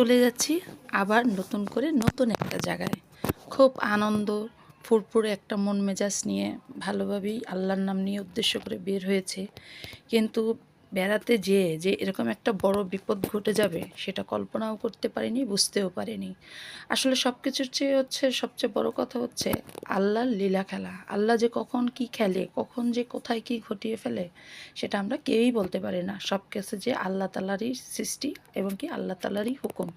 চলে যাচ্ছি আবার নতুন করে নতুন একটা জায়গায়। খুব আনন্দ, ফুরফুরে একটা মন মেজাজ নিয়ে ভালোভাবেই আল্লাহর নাম নিয়ে উদ্দেশ্য করে বের হয়েছে। কিন্তু বেড়াতে যেয়ে যে এরকম একটা বড় বিপদ ঘটে যাবে, সেটা কল্পনাও করতে পারিনি, বুঝতেও পারিনি। আসলে সব কিছুর চেয়ে হচ্ছে সবচেয়ে বড় কথা হচ্ছে আল্লাহর লীলা খেলা। আল্লাহ যে কখন কি খেলে, কখন যে কোথায় কি ঘটিয়ে ফেলে, সেটা আমরা কেউই বলতে পারি না। সব কিছু যে আল্লাহ তালারই সৃষ্টি এবং কি আল্লাহ তালারই হুকুম।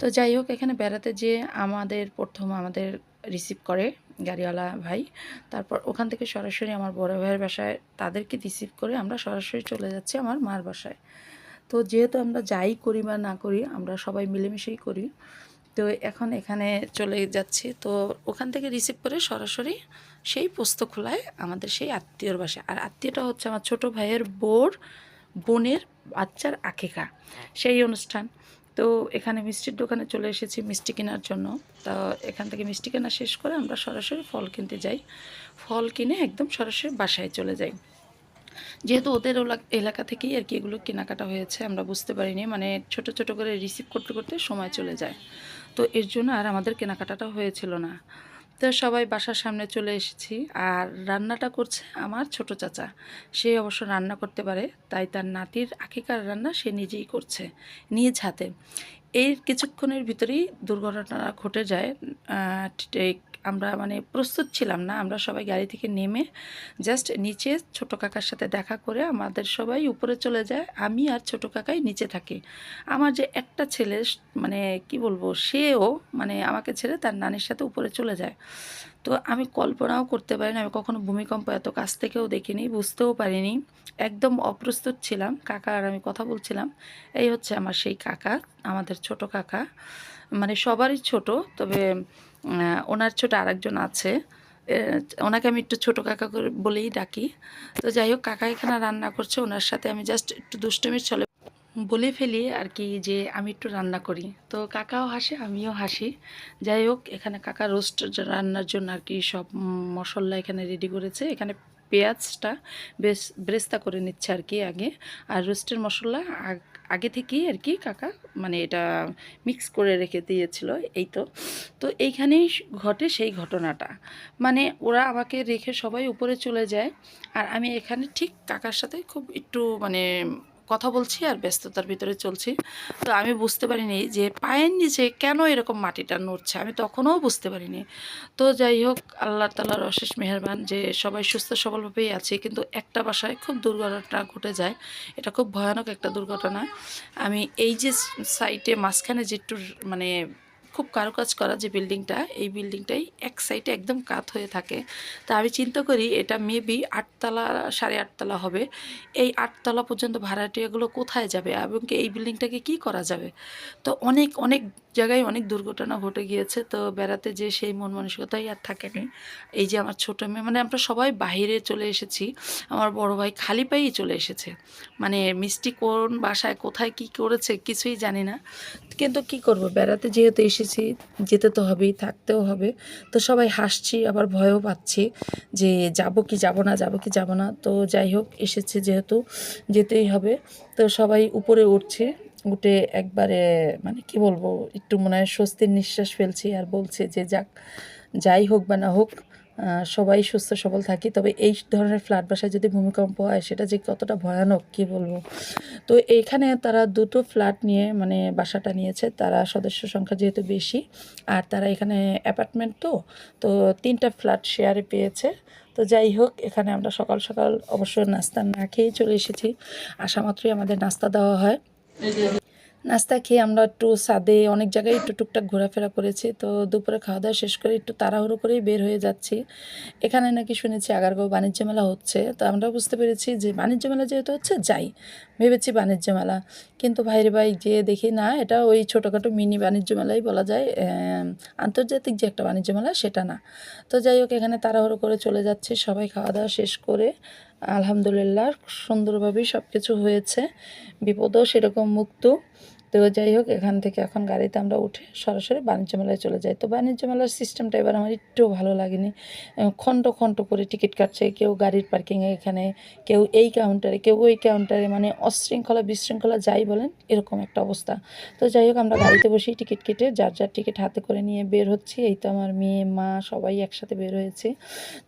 তো যাই হোক, এখানে বেড়াতে যে আমাদের প্রথম আমাদের রিসিভ করে গাড়িওয়ালা ভাই। তারপর ওখান থেকে সরাসরি আমার বড় ভাইয়ের বাসায় তাদেরকে রিসিভ করে আমরা সরাসরি চলে যাচ্ছি আমার মার বাসায়। তো যেহেতু আমরা যাই করি বা না করি, আমরা সবাই মিলেমিশেই করি। তো এখন এখানে চলে যাচ্ছি। তো ওখান থেকে রিসিভ করে সরাসরি সেই পোস্ত খোলায় আমাদের সেই আত্মীয়র বাসায়। আর আত্মীয়টা হচ্ছে আমার ছোট ভাইয়ের বোর, বোনের বাচ্চার আকিকা। সেই অনুষ্ঠান। তো এখানে মিষ্টির দোকানে চলে এসেছি মিষ্টি কেনার জন্য। তা এখান থেকে মিষ্টি কেনা শেষ করে আমরা সরাসরি ফল কিনতে যাই। ফল কিনে একদম সরাসরি বাসায় চলে যাই। যেহেতু ওদের এলাকা থেকেই আর কি এগুলো কেনাকাটা হয়েছে, আমরা বুঝতে পারিনি। মানে ছোট ছোট করে রিসিভ করতে করতে সময় চলে যায়। তো এর জন্য আর আমাদের কেনাকাটাটা হয়েছিল না। তো সবাই বাসার সামনে চলে এসেছি। আর রান্নাটা করছে আমার ছোট চাচা। সে অবশ্য রান্না করতে পারে, তাই তার নাতির আকিকার রান্না সে নিজেই করছে, নিজ হাতে। এই কিছুক্ষণের ভিতরেই দুর্ঘটনা ঘটে যায় আমরা মানে প্রস্তুত ছিলাম না। আমরা সবাই গাড়ি থেকে নেমে জাস্ট নিচে ছোট কাকার সাথে দেখা করে আমাদের সবাই উপরে চলে যায়। আমি আর ছোট কাকাই নিচে থাকি। আমার যে একটা ছেলে মানে কি বলব, সেও মানে আমাকে ছেড়ে তার নানির সাথে উপরে চলে যায়। তো আমি কল্পনাও করতে পারিনি, আমি কখনো ভূমিকম্প এত কাছ থেকেও দেখিনি, বুঝতেও পারিনি। একদম অপ্রস্তুত ছিলাম, কাকা আর আমি কথা বলছিলাম, এই হচ্ছে আমার সেই কাকা, আমাদের ছোট কাকা। মানে সবারই ছোট, তবে ওনার ছোট আরেকজন আছে ওনাকে আমি একটু ছোট কাকা করে বলেই ডাকি। তো যাই হোক, কাকা এখানে রান্না করছে, ওনার সাথে আমি জাস্ট একটু দুষ্টমির চলে বলে ফেলি আর কি যে আমি একটু রান্না করি। তো কাকাও হাসে, আমিও হাসি। যাই হোক, এখানে কাকা রোস্ট রান্নার জন্য আর কি সব মশলা এখানে রেডি করেছে। এখানে পেঁয়াজটা বেশ ব্রেস্তা করে নিচ্ছে আর কি আগে। আর রোস্টের মশলা আগ- থেকেই আর কি কাকা মানে এটা মিক্স করে রেখে দিয়েছিল, এই তো। তো এইখানেই ঘটে সেই ঘটনাটা। মানে ওরা আমাকে রেখে সবাই উপরে চলে যায়। আর আমি এখানে ঠিক কাকার সাথে খুব একটু মানে কথা বলছি আর ব্যস্ততার ভিতরে চলছি। তো আমি বুঝতে পারিনি যে পায়ের নিচে কেন এরকম মাটিটা নড়ছে, আমি তখনও বুঝতে পারিনি। তো যাই হোক, আল্লাহ তালার অশেষ মেহরবান যে সবাই সুস্থ সবলভাবেই আছে, কিন্তু একটা বাসায় খুব দুর্ঘটনা ঘটে যায়। এটা খুব ভয়ানক একটা দুর্ঘটনা। আমি এই যে সাইটে মাঝখানে যে মানে খুব কারুকাজ করা যে বিল্ডিংটা, এই বিল্ডিংটাই এক সাইডে একদম কাত হয়ে থাকে। তা আমি চিন্তা করি এটা মেবি আটতলা, সাড়ে আটতলা হবে। এই আটতলা পর্যন্ত ভাড়াটিয়াগুলো কোথায় যাবে এবং কি এই বিল্ডিংটাকে কি করা যাবে? তো অনেক অনেক জায়গায় অনেক দুর্ঘটনা ঘটে গিয়েছে। তো বেড়াতে যে সেই মন মানসিকতাই আর থাকেনি এই যে আমার ছোটো মেয়ে মানে আমরা সবাই বাইরে চলে এসেছি। আমার বড় ভাই খালি পায়েই চলে এসেছে। মানে মিষ্টি কোন বাসায় কোথায় কি করেছে কিছুই জানি না। কিন্তু কি করব? বেড়াতে যেহেতু এসেছি যেতে তো হবেই, থাকতেও হবে। তো সবাই হাসছি, আবার ভয়ও পাচ্ছি যে যাব কি যাব না, যাব কি যাব না। তো যাই হোক, এসেছে যেহেতু যেতেই হবে। তো সবাই উপরে উঠছে, উঠে একবারে মানে কি বলব, একটু মনে হয় স্বস্তির নিঃশ্বাস ফেলছি আর বলছে যে যাক, যাই হোক বা না হোক সবাই সুস্থ, সবল থাকি। তবে এই ধরনের ফ্ল্যাট বাসায় যদি ভূমিকম্প হয়, সেটা যে কতটা ভয়ানক, কি বলব? তো এইখানে তারা দুটো ফ্ল্যাট নিয়ে মানে বাসাটা নিয়েছে। তারা সদস্য সংখ্যা যেহেতু বেশি, আর তারা এখানে অ্যাপার্টমেন্ট তো তো তিনটা ফ্ল্যাট শেয়ারে পেয়েছে। তো যাই হোক, এখানে আমরা সকাল সকাল অবশ্য নাস্তা না খেয়েই চলে এসেছি। আসা মাত্রই আমাদের নাস্তা দেওয়া হয়। নাস্তা খেয়ে আমরা একটু সাদে অনেক জায়গায় একটু টুকটাক ঘোরাফেরা করেছি। তো দুপুরে খাওয়া দাওয়া শেষ করে একটু তাড়াহুড়ো করেই বের হয়ে যাচ্ছি। এখানে নাকি শুনেছি আগারগাঁও বাণিজ্য মেলা হচ্ছে। তো আমরা বুঝতে পেরেছি যে বাণিজ্য মেলা যেহেতু হচ্ছে, যাই। ভেবেছি বাণিজ্য মেলা। কিন্তু ভাইরে ভাই যে দেখি না, এটা ওই ছোটোখাটো মিনি বাণিজ্য মেলাই বলা যায়। আন্তর্জাতিক যে একটা বাণিজ্য মেলা, সেটা না। তো যাই হোক, এখানে তাড়াহুড়ো করে চলে যাচ্ছে, সবাই খাওয়া দাওয়া শেষ করে। আলহামদুলিল্লাহ, সুন্দরভাবেই সব কিছু হয়েছে। বিপদও সেরকম মুক্ত। তো যাই হোক, এখান থেকে এখন গাড়িতে আমরা উঠে সরাসরি বাণিজ্য মেলায় চলে যাই। তো বাণিজ্য মেলার সিস্টেমটা এবার আমার একটু ভালো লাগেনি। খণ্ড খণ্ড করে টিকিট কাটছে, কেউ গাড়ির পার্কিংয়ে এখানে, কেউ এই কাউন্টারে কেউ ওই কাউন্টারে মানে অশৃঙ্খলা বিশৃঙ্খলা যাই বলেন, এরকম একটা অবস্থা। তো যাই হোক, আমরা গাড়িতে বসেই টিকিট কেটে যার যার টিকিট হাতে করে নিয়ে বের হচ্ছি। এই তো আমার মেয়ে, মা সবাই একসাথে বের হয়েছি।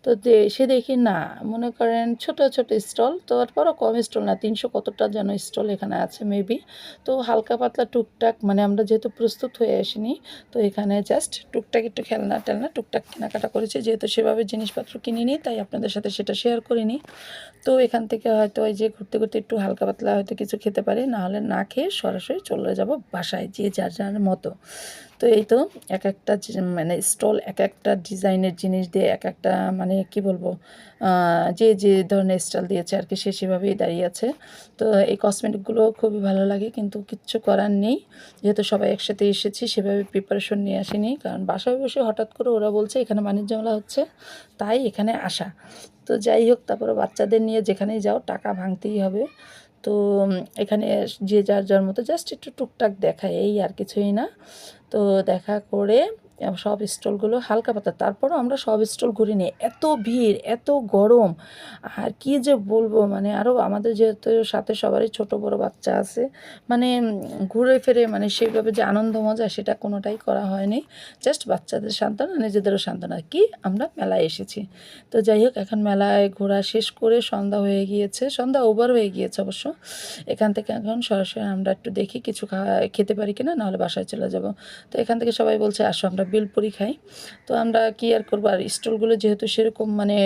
তো সে দেখি না, মনে করেন ছোট ছোট স্টল তো তারপরও কম স্টল না, তিনশো কতটা যেন স্টল এখানে আছে মেবি তো হালকা পাতলা টুকটাক মানে আমরা যেহেতু প্রস্তুত হয়ে আসিনি, তো এখানে জাস্ট টুকটাক একটু খেলনা টেলনা টুকটাক কেনাকাটা করেছি। যেহেতু সেভাবে জিনিসপত্র কিনিনি, তাই আপনাদের সাথে সেটা শেয়ার করিনি। তো এখান থেকে হয়তো ওই যে ঘুরতে ঘুরতে একটু হালকা পাতলা হয়তো কিছু খেতে পারি, নাহলে না খেয়ে সরাসরি চলে যাব বাসায়, যে যার যার মতো। তো এই তো এক একটা মানে স্টল এক একটা ডিজাইনের জিনিস দিয়ে এক একটা মানে কি বলব যে যে ধরনের স্টল দিয়েছে আর কি, সে সেভাবেই দাঁড়িয়ে আছে। তো এই কসমেটিকগুলো খুবই ভালো লাগে, কিন্তু কিচ্ছু করার নেই। যেহেতু সবাই একসাথে এসেছি, সেভাবে প্রিপারেশন নিয়ে আসিনি, কারণ বাসায় বসে হঠাৎ করে ওরা বলছে, এখানে বাণিজ্য মেলা হচ্ছে, তাই এখানে আসা। তো যাই হোক, তারপরে বাচ্চাদের নিয়ে যেখানেই যাও, টাকা ভাঙতেই হবে। তো এখানে যে যার যার মতো জাস্ট একটু টুকটাক দেখায়, এই আর কিছুই না। তো দেখা করে সব স্টলগুলো হালকা পাতা তারপরও আমরা সব স্টল ঘুরি নিই এত ভিড়, এত গরম। আর কি যে বলব মানে আরও আমাদের যেহেতু সাথে সবারই ছোট বড় বাচ্চা আছে মানে ঘুরে ফিরে মানে সেইভাবে যে আনন্দ মজা সেটা কোনোটাই করা হয়নি। জাস্ট বাচ্চাদের সান্ত্বনা, নিজেদেরও সান্ত্বনা। কি আমরা মেলায় এসেছি। তো যাই হোক, এখন মেলায় ঘোরা শেষ করে সন্ধ্যা হয়ে গিয়েছে। সন্ধ্যা ওভার হয়ে গিয়েছে অবশ্য। এখান থেকে এখন সরাসরি আমরা একটু দেখি, কিছু খেতে পারি কিনা, নাহলে বাসায় চলে যাব। তো এখান থেকে সবাই বলছে, আসো, আমরা বেলপুরি খাই তো আমরা কি আর করব? আর স্টলগুলো যেহেতু সেরকম মানে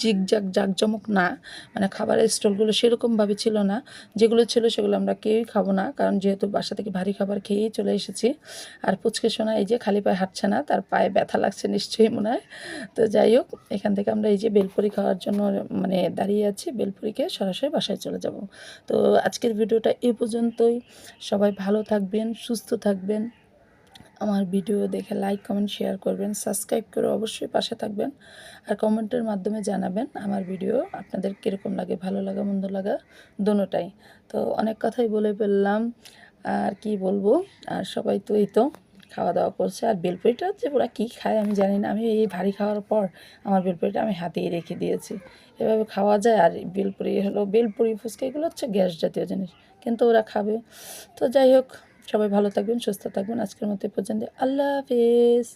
জিগ জাগ জাকজমক না মানে খাবারের স্টলগুলো সেরকমভাবে ছিল না। যেগুলো ছিল সেগুলো আমরা কেউই খাব না, কারণ যেহেতু বাসা থেকে ভারী খাবার খেয়েই চলে এসেছি। আর পুচকে সোনা এই যে খালি পায়ে হাঁটছে না, তার পায়ে ব্যথা লাগছে নিশ্চয়ই মনে হয়। তো যাই হোক, এখান থেকে আমরা এই যে বেলপুরি খাওয়ার জন্য মানে দাঁড়িয়ে আছি বেলপুরি খেয়ে সরাসরি বাসায় চলে যাব। তো আজকের ভিডিওটা এই পর্যন্তই। সবাই ভালো থাকবেন, সুস্থ থাকবেন। আমার ভিডিও দেখে লাইক কমেন্ট শেয়ার করবেন। সাবস্ক্রাইব করে অবশ্যই পাশে থাকবেন আর কমেন্টের মাধ্যমে জানাবেন আমার ভিডিও আপনাদের কীরকম লাগে, ভালো লাগা, মন্দ লাগা, দোনোটাই। তো অনেক কথাই বলে ফেললাম, আর কি বলব? আর সবাই তো এই তো খাওয়া দাওয়া করছে। আর বেলপুরিটা যে ওরা কী খায় আমি জানি না। আমি এই ভারী খাওয়ার পর আমার বেলপুরিটা আমি হাতেই রেখে দিয়েছি। এভাবে খাওয়া যায়। আর বেলপুরি হলো, বেলপুরি ফুচকা এগুলো হচ্ছে গ্যাস জাতীয় জিনিস, কিন্তু ওরা খাবে। তো যাই হোক সবাই ভালো থাকবেন সুস্থ থাকবেন। আজকের মতো পর্যন্ত আল্লাহ হাফেজ।